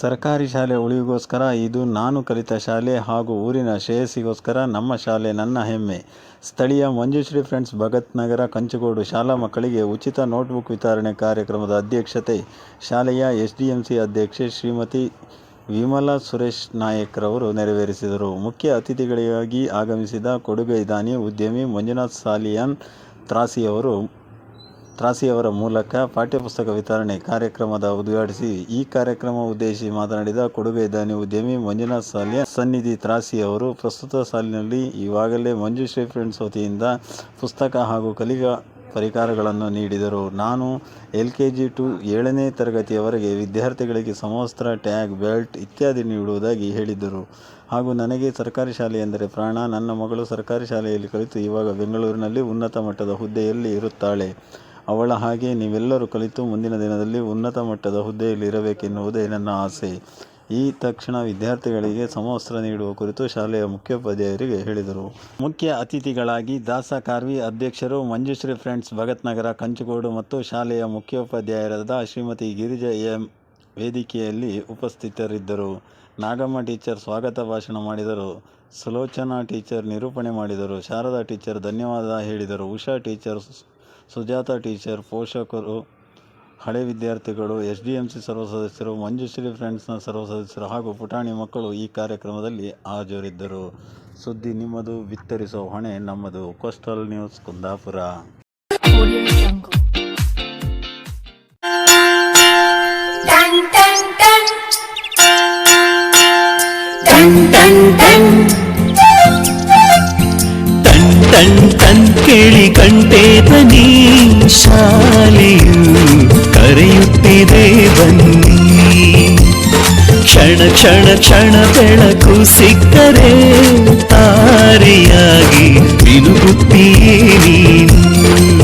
ಸರ್ಕಾರಿ ಶಾಲೆ ಉಳಿವಿಗೋಸ್ಕರ ಇದು ನಾನು ಕಲಿತ ಶಾಲೆ ಹಾಗೂ ಊರಿನ ಶ್ರೇಯಸ್ಸಿಗೋಸ್ಕರ ನಮ್ಮ ಶಾಲೆ ನನ್ನ ಹೆಮ್ಮೆ. ಸ್ಥಳೀಯ ಮಂಜುಶ್ರೀ ಫ್ರೆಂಡ್ಸ್ ಭಗತ್ ನಗರ ಕಂಚಗೋಡು ಶಾಲಾ ಮಕ್ಕಳಿಗೆ ಉಚಿತ ನೋಟ್ಬುಕ್ ವಿತರಣೆ ಕಾರ್ಯಕ್ರಮದ ಅಧ್ಯಕ್ಷತೆ ಶಾಲೆಯ ಎಸ್ಡಿಎಂಸಿ ಅಧ್ಯಕ್ಷೆ ಶ್ರೀಮತಿ ವಿಮಲಾ ಸುರೇಶ್ ನಾಯಕ್ ರವರು ನೆರವೇರಿಸಿದರು. ಮುಖ್ಯ ಅತಿಥಿಗಳಿಗಾಗಿ ಆಗಮಿಸಿದ ಕೊಡುಗೈದಾನಿ ಉದ್ಯಮಿ ಮಂಜುನಾಥ್ ಸಾಲಿಯಾನ್ ತ್ರಾಸಿಯವರು ತ್ರಾಸಿಯವರ ಮೂಲಕ ಪಠ್ಯಪುಸ್ತಕ ವಿತರಣೆ ಕಾರ್ಯಕ್ರಮದ ಉದ್ಘಾಟಿಸಿ ಈ ಕಾರ್ಯಕ್ರಮ ಉದ್ದೇಶಿಸಿ ಮಾತನಾಡಿದ ಕೊಡುಗೆ ದಾನಿ ಉದ್ಯಮಿ ಮಂಜುನಾಥ್ ಸಾಲಿಯ, ಸನ್ನಿಧಿ ತ್ರಾಸಿ ಅವರು ಪ್ರಸ್ತುತ ಸಾಲಿನಲ್ಲಿ ಈವಾಗಲೇ ಮಂಜುಶ್ರೀ ಫ್ರೆಂಡ್ಸ್ ವತಿಯಿಂದ ಪುಸ್ತಕ ಹಾಗೂ ಕಲಿಕಾ ಪರಿಕರಗಳನ್ನು ನೀಡಿದರು. ನಾನು ಎಲ್ ಕೆ ಜಿ ಟು ಏಳನೇ ತರಗತಿಯವರೆಗೆ ವಿದ್ಯಾರ್ಥಿಗಳಿಗೆ ಸಮವಸ್ತ್ರ, ಟ್ಯಾಗ್, ಬೆಲ್ಟ್ ಇತ್ಯಾದಿ ನೀಡುವುದಾಗಿ ಹೇಳಿದ್ದರು. ಹಾಗೂ ನನಗೆ ಸರ್ಕಾರಿ ಶಾಲೆ ಎಂದರೆ ಪ್ರಾಣ. ನನ್ನ ಮಗಳು ಸರ್ಕಾರಿ ಶಾಲೆಯಲ್ಲಿ ಕಲಿತು ಇವಾಗ ಬೆಂಗಳೂರಿನಲ್ಲಿ ಉನ್ನತ ಮಟ್ಟದ ಹುದ್ದೆಯಲ್ಲಿ ಇರುತ್ತಾಳೆ. ಅವಳ ಹಾಗೆ ನೀವೆಲ್ಲರೂ ಕಲಿತು ಮುಂದಿನ ದಿನದಲ್ಲಿ ಉನ್ನತ ಮಟ್ಟದ ಹುದ್ದೆಯಲ್ಲಿ ಇರಬೇಕೆನ್ನುವುದೇ ನನ್ನ ಆಸೆ. ಈ ತಕ್ಷಣ ವಿದ್ಯಾರ್ಥಿಗಳಿಗೆ ಸಮವಸ್ತ್ರ ನೀಡುವ ಕುರಿತು ಶಾಲೆಯ ಮುಖ್ಯೋಪಾಧ್ಯಾಯರಿಗೆ ಹೇಳಿದರು. ಮುಖ್ಯ ಅತಿಥಿಗಳಾಗಿ ದಾಸ ಕಾರ್ವಿ ಅಧ್ಯಕ್ಷರು, ಮಂಜುಶ್ರೀ ಫ್ರೆಂಡ್ಸ್ ಭಗತ್ನಗರ ಕಂಚುಗೋಡು ಮತ್ತು ಶಾಲೆಯ ಮುಖ್ಯೋಪಾಧ್ಯಾಯರಾದ ಶ್ರೀಮತಿ ಗಿರಿಜಾ ಎಂ ವೇದಿಕೆಯಲ್ಲಿ ಉಪಸ್ಥಿತರಿದ್ದರು. ನಾಗಮ್ಮ ಟೀಚರ್ ಸ್ವಾಗತ ಭಾಷಣ ಮಾಡಿದರು. ಸುಲೋಚನಾ ಟೀಚರ್ ನಿರೂಪಣೆ ಮಾಡಿದರು. ಶಾರದಾ ಟೀಚರ್ ಧನ್ಯವಾದ ಹೇಳಿದರು. ಉಷಾ ಟೀಚರ್ ಸುಜಾತ ಟೀಚರ್ ಪೋಷಕರು ಹಳೆ ವಿದ್ಯಾರ್ಥಿಗಳು ಎಸ್ ಡಿ ಎಂ ಸಿ ಸರ್ವ ಸದಸ್ಯರು ಮಂಜುಶ್ರೀ ಫ್ರೆಂಡ್ಸ್ನ ಸರ್ವ ಸದಸ್ಯರು ಹಾಗೂ ಪುಟಾಣಿ ಮಕ್ಕಳು ಈ ಕಾರ್ಯಕ್ರಮದಲ್ಲಿ ಹಾಜರಿದ್ದರು. ಸುದ್ದಿ ನಿಮ್ಮದು ವಿತ್ತರಿಸೋ ಹೊಣೆ ನಮ್ಮದು. Coastal news Kundapura. ಟನ್ ಟನ್. ಕೇಳಿ ಕಂಠೇತ ನೀ ಶಾಲೆಯು ಕರೆಯುತ್ತಿದೆ ಬನ್ನಿ. ಕ್ಷಣ ಕ್ಷಣ ಕ್ಷಣ ಬೆಳಕು ಸಿಕ್ಕರೆ ತಾರೆಯಾಗಿ ನೀನು.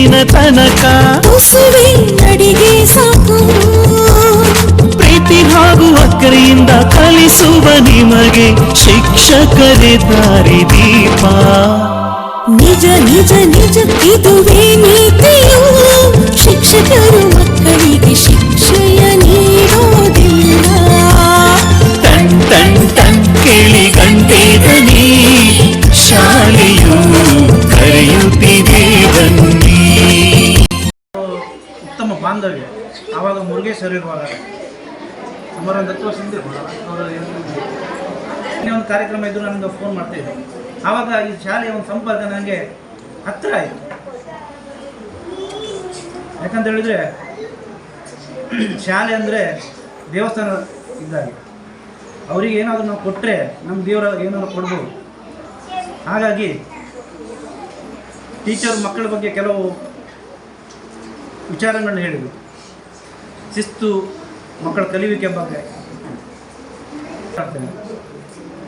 ಗೇಟಿನ ತನಕ. ನಡಿಗೆ ಸಾಕು. ಪ್ರೀತಿ ಹಾಗೂ ಅಕ್ಕರಿಯಿಂದ ಕಲಿಸುವ ನಿಮಗೆ ಶಿಕ್ಷಕರೇ ದಾರಿ ದೀಪ. ನಿಜ ನಿಜ ನಿಜ ಇದುವೇ ನೀತಿಯು ಬಾಂಧವ್ಯ. ಆವಾಗ ಮುರುಗೇಶ್ವರ ಇರುವಾಗ ಸುಮಾರು ಒಂದು ಹತ್ತು ವರ್ಷದಿಂದ ಅವರು ಇನ್ನೇ ಒಂದು ಕಾರ್ಯಕ್ರಮ ಇದ್ದು ನನಗೆ ಫೋನ್ ಮಾಡ್ತಾಯಿದ್ದೆ ಆವಾಗ ಈ ಶಾಲೆಯ ಒಂದು ಸಂಪರ್ಕ ನನಗೆ ಹತ್ತಿರ ಆಯಿತು. ಯಾಕಂತ ಹೇಳಿದರೆ, ಶಾಲೆ ಅಂದರೆ ದೇವಸ್ಥಾನ ಇದ್ದಾಗೆ. ಅವರಿಗೆ ಏನಾದರೂ ನಾವು ಕೊಟ್ಟರೆ ನಮ್ಮ ದೇವರ ಏನಾದರೂ ಕೊಡ್ಬೋದು. ಹಾಗಾಗಿ ಟೀಚರ್ ಮಕ್ಕಳ ಬಗ್ಗೆ ಕೆಲವು ವಿಚಾರಗಳನ್ನ ಹೇಳಿದರು. ಶಿಸ್ತು ಮಕ್ಕಳ ಕಲಿಯುವಿಕೆ ಬಗ್ಗೆ.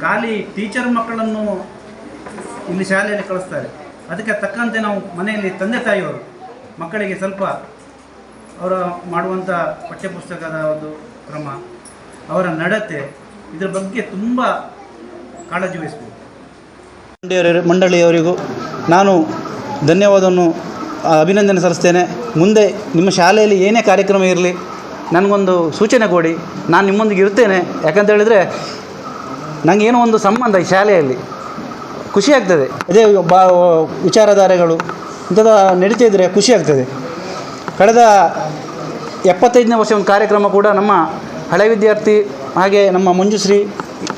ಖಾಲಿ ಟೀಚರ್ ಮಕ್ಕಳನ್ನು ಇಲ್ಲಿ ಶಾಲೆಯಲ್ಲಿ ಕಳಿಸ್ತಾರೆ. ಅದಕ್ಕೆ ತಕ್ಕಂತೆ ನಾವು ಮನೆಯಲ್ಲಿ ತಂದೆ ತಾಯಿಯವರು ಮಕ್ಕಳಿಗೆ ಸ್ವಲ್ಪ ಅವರ ಮಾಡುವಂಥ ಪಠ್ಯಪುಸ್ತಕದ ಒಂದು ಕ್ರಮ, ಅವರ ನಡತೆ ಇದರ ಬಗ್ಗೆ ತುಂಬ ಕಾಳಜಿ ವಹಿಸಬೇಕು. ಮಂಡಳಿಯವರಿಗೂ ನಾನು ಧನ್ಯವಾದವನ್ನು ಅಭಿನಂದನೆ ಸಲ್ಲಿಸ್ತೇನೆ. ಮುಂದೆ ನಿಮ್ಮ ಶಾಲೆಯಲ್ಲಿ ಏನೇ ಕಾರ್ಯಕ್ರಮ ಇರಲಿ, ನನಗೊಂದು ಸೂಚನೆ ಕೊಡಿ. ನಾನು ನಿಮ್ಮೊಂದಿಗೆ ಇರ್ತೇನೆ. ಯಾಕಂತ ಹೇಳಿದರೆ ನನಗೇನೋ ಒಂದು ಸಂಬಂಧ ಈ ಶಾಲೆಯಲ್ಲಿ. ಖುಷಿ ಆಗ್ತದೆ. ಅದೇ ಬಾ, ವಿಚಾರಧಾರೆಗಳು. ಇಂಥದ್ದು ನಡೀತಾ ಇದ್ದರೆ ಖುಷಿ ಆಗ್ತದೆ. ಕಳೆದ ಎಪ್ಪತ್ತೈದನೇ ವರ್ಷ ಒಂದು ಕಾರ್ಯಕ್ರಮ ಕೂಡ ನಮ್ಮ ಹಳೆ ವಿದ್ಯಾರ್ಥಿ ಹಾಗೆ ನಮ್ಮ ಮಂಜುಶ್ರೀ,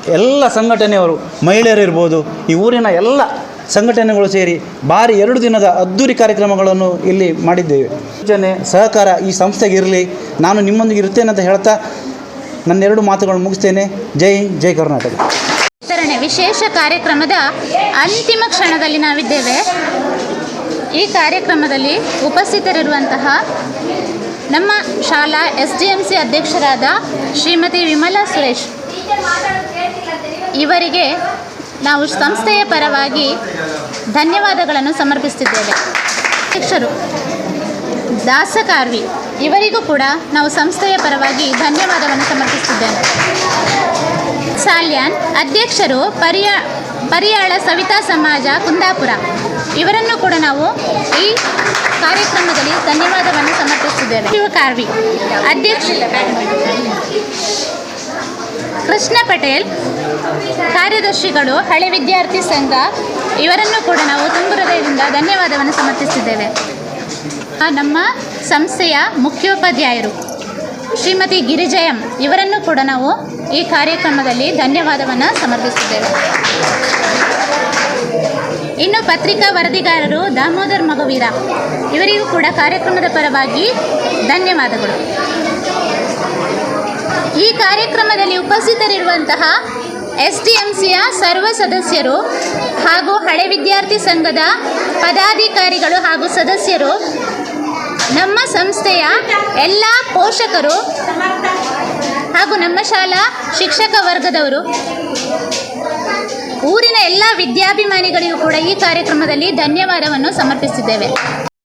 ಎಲ್ಲ ಸಂಘಟನೆಯವರು, ಮಹಿಳೆಯರು ಇರ್ಬೋದು, ಈ ಊರಿನ ಎಲ್ಲ ಸಂಘಟನೆಗಳು ಸೇರಿ ಭಾರಿ ಎರಡು ದಿನದ ಅದ್ದೂರಿ ಕಾರ್ಯಕ್ರಮಗಳನ್ನು ಇಲ್ಲಿ ಮಾಡಿದ್ದೇವೆ. ಯೋಜನೆ ಸಹಕಾರ ಈ ಸಂಸ್ಥೆಗೆ ಇರಲಿ. ನಾನು ನಿಮ್ಮೊಂದಿಗೆ ಇರ್ತೇನೆ ಅಂತ ಹೇಳ್ತಾ ನನ್ನೆರಡು ಮಾತುಗಳನ್ನು ಮುಗಿಸ್ತೇನೆ. ಜೈ ಜೈ ಕರ್ನಾಟಕ. ವಿತರಣೆ ವಿಶೇಷ ಕಾರ್ಯಕ್ರಮದ ಅಂತಿಮ ಕ್ಷಣದಲ್ಲಿ ನಾವಿದ್ದೇವೆ. ಈ ಕಾರ್ಯಕ್ರಮದಲ್ಲಿ ಉಪಸ್ಥಿತರಿರುವಂತಹ ನಮ್ಮ ಶಾಲಾ ಎಸ್ ಡಿ ಎಂ ಸಿ ಅಧ್ಯಕ್ಷರಾದ ಶ್ರೀಮತಿ ವಿಮಲಾ ಸುರೇಶ್ ಇವರಿಗೆ ನಾವು ಸಂಸ್ಥೆಯ ಪರವಾಗಿ ಧನ್ಯವಾದಗಳನ್ನು ಸಮರ್ಪಿಸುತ್ತಿದ್ದೇವೆ. ಅಧ್ಯಕ್ಷರು, ದಾಸಕಾರ್ವಿ, ಇವರಿಗೂ ಕೂಡ ನಾವು ಸಂಸ್ಥೆಯ ಪರವಾಗಿ ಧನ್ಯವಾದವನ್ನು ಸಮರ್ಪಿಸುತ್ತಿದ್ದೇವೆ. ಸಾಲ್ಯಾನ್, ಅಧ್ಯಕ್ಷರು, ಪರಿಯ, ಪರಿಯಾಳ ಸವಿತಾ ಸಮಾಜ, ಕುಂದಾಪುರ. ಇವರನ್ನು ಕೂಡ ನಾವು ಈ ಕಾರ್ಯಕ್ರಮದಲ್ಲಿ ಧನ್ಯವಾದವನ್ನು ಸಮರ್ಪಿಸುತ್ತಿದ್ದೇವೆ. ಶಿವಕಾರ್ವಿ, ಅಧ್ಯಕ್ಷ ಕೃಷ್ಣ ಪಟೇಲ್, ಕಾರ್ಯದರ್ಶಿಗಳು, ಹಳೆ ವಿದ್ಯಾರ್ಥಿ ಸಂಘ, ಇವರನ್ನು ಕೂಡ ನಾವು ತುಂಬು ಹೃದಯದಿಂದ ಧನ್ಯವಾದವನ್ನು ಸಮರ್ಪಿಸಿದ್ದೇವೆ ನಮ್ಮ ಸಂಸ್ಥೆಯ ಮುಖ್ಯೋಪಾಧ್ಯಾಯರು ಶ್ರೀಮತಿ ಗಿರಿಜಯಂ, ಇವರನ್ನು ಕೂಡ ನಾವು ಈ ಕಾರ್ಯಕ್ರಮದಲ್ಲಿ ಧನ್ಯವಾದವನ್ನು ಸಮರ್ಪಿಸಿದ್ದೇವೆ ಇನ್ನು ಪತ್ರಿಕಾ ವರದಿಗಾರರು ದಾಮೋದರ್ ಮಗವೀರ, ಇವರಿಗೂ ಕೂಡ ಕಾರ್ಯಕ್ರಮದ ಪರವಾಗಿ ಧನ್ಯವಾದಗಳು. ಈ ಕಾರ್ಯಕ್ರಮದಲ್ಲಿ ಉಪಸ್ಥಿತರಿರುವಂತಹ ಎಸ್ ಡಿ ಎಂ ಸಿಯ ಸರ್ವ ಸದಸ್ಯರು ಹಾಗೂ ಹಳೆ ವಿದ್ಯಾರ್ಥಿ ಸಂಘದ ಪದಾಧಿಕಾರಿಗಳು ಹಾಗೂ ಸದಸ್ಯರು, ನಮ್ಮ ಸಂಸ್ಥೆಯ ಎಲ್ಲ ಪೋಷಕರು ಹಾಗೂ ನಮ್ಮ ಶಾಲಾ ಶಿಕ್ಷಕ ವರ್ಗದವರು, ಊರಿನ ಎಲ್ಲ ವಿದ್ಯಾಭಿಮಾನಿಗಳಿಗೂ ಕೂಡ ಈ ಕಾರ್ಯಕ್ರಮದಲ್ಲಿ ಧನ್ಯವಾದವನ್ನು ಸಮರ್ಪಿಸಿದ್ದೇವೆ